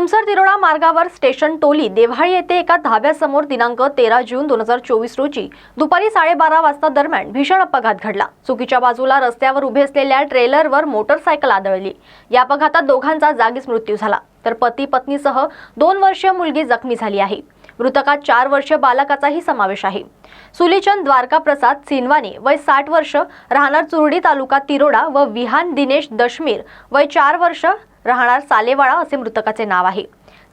तुमसर तिरोडा मार्गावर स्टेशन टोली देव्हाळी येथे एका धाब्यासमोर दिनांक तेरा जून दोन हजार चोवीस रोजी दुपारी साडेबारा वाजता दरम्यान भीषण अपघात घडला. चुकीच्या बाजूला रस्त्यावर उभे असलेल्या ट्रेलरवर मोटरसायकल आदळली. या अपघातात दोघांचा जागीच मृत्यू झाला. तर पती पत्नीसह दोन वर्षीय मुलगी जखमी झाली आहे. मृतकात चार वर्ष बालकाचाही समावेश आहे. सुलीचंद द्वारका प्रसाद सिनवाने वय साठ वर्ष राहणार चुरडी तालुका तिरोडा व विहान दिनेश दशमीर वय चार वर्ष राहणार सालेवाडा असे मृतकाचे नाव आहे.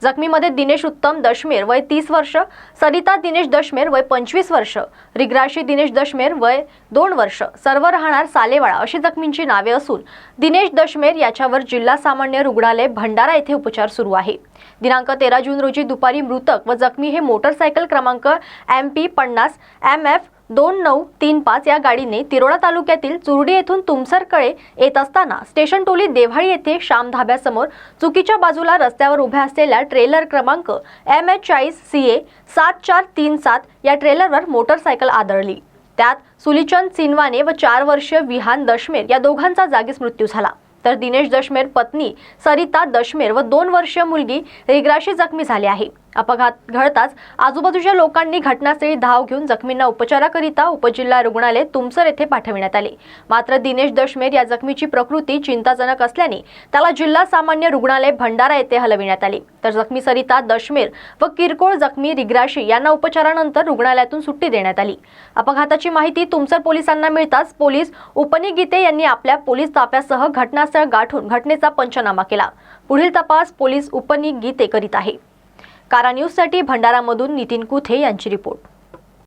जखमीमध्ये दिनेश उत्तम दशमेर वय तीस वर्ष सरिता दिनेश दशमेर वय पंचवीस वर्ष रिग्राशी दिनेश दशमेर वय दोन वर्ष सर्व राहणार सालेवाडा अशी जखमींची नावे असून दिनेश दशमेर याच्यावर जिल्हा सामान्य रुग्णालय भंडारा येथे उपचार सुरू आहे. दिनांक तेरा जून रोजी दुपारी मृतक व जखमी हे मोटरसायकल क्रमांक एम पी पन्नास एम एफ दोन नऊ तीन पाच या गाडीने तिरोडा तालुक्यातील चुरडी येथून तुमसरकडे येत असताना स्टेशन टोली देव्हाळी येथे श्याम धाब्यासमोर चुकीच्या बाजूला रस्त्यावर उभ्या असलेल्या ट्रेलर क्रमांक एम एच चाळीस सी ए सात चार तीन सात या ट्रेलरवर मोटरसायकल आदळली. त्यात सुलीचंद सिनवाने व चार वर्षीय विहान दशमेर या दोघांचा जागीच मृत्यू झाला. तर दिनेश दशमेर पत्नी सरिता दशमेर व दोन वर्षीय मुलगी रिग्राशी जखमी झाली आहे. अपघात घडताच आजूबाजूच्या लोकांनी घटनास्थळी धाव घेऊन जखमींना उपचाराकरिता उपजिल्हा रुग्णालय तुमसर येथे पाठविण्यात आले. मात्र दिनेश दशमेर या जखमीची प्रकृती चिंताजनक असल्याने त्याला जिल्हा सामान्य रुग्णालय भंडारा येथे हलविण्यात आले. तर जखमी सरिता दशमेर व किरकोळ जखमी रिग्राशी यांना उपचारानंतर रुग्णालयातून सुट्टी देण्यात आली. अपघाताची माहिती तुमसर पोलिसांना मिळताच पोलीस उपनिगीते यांनी आपल्या पोलीस ताफ्यासह घटनास्थळ गाठून घटनेचा पंचनामा केला. पुढील तपास पोलीस उपनिगीते करीत आहे. कारा न्यूजसाठी भंडारामधून नितीन कुथे यांची रिपोर्ट.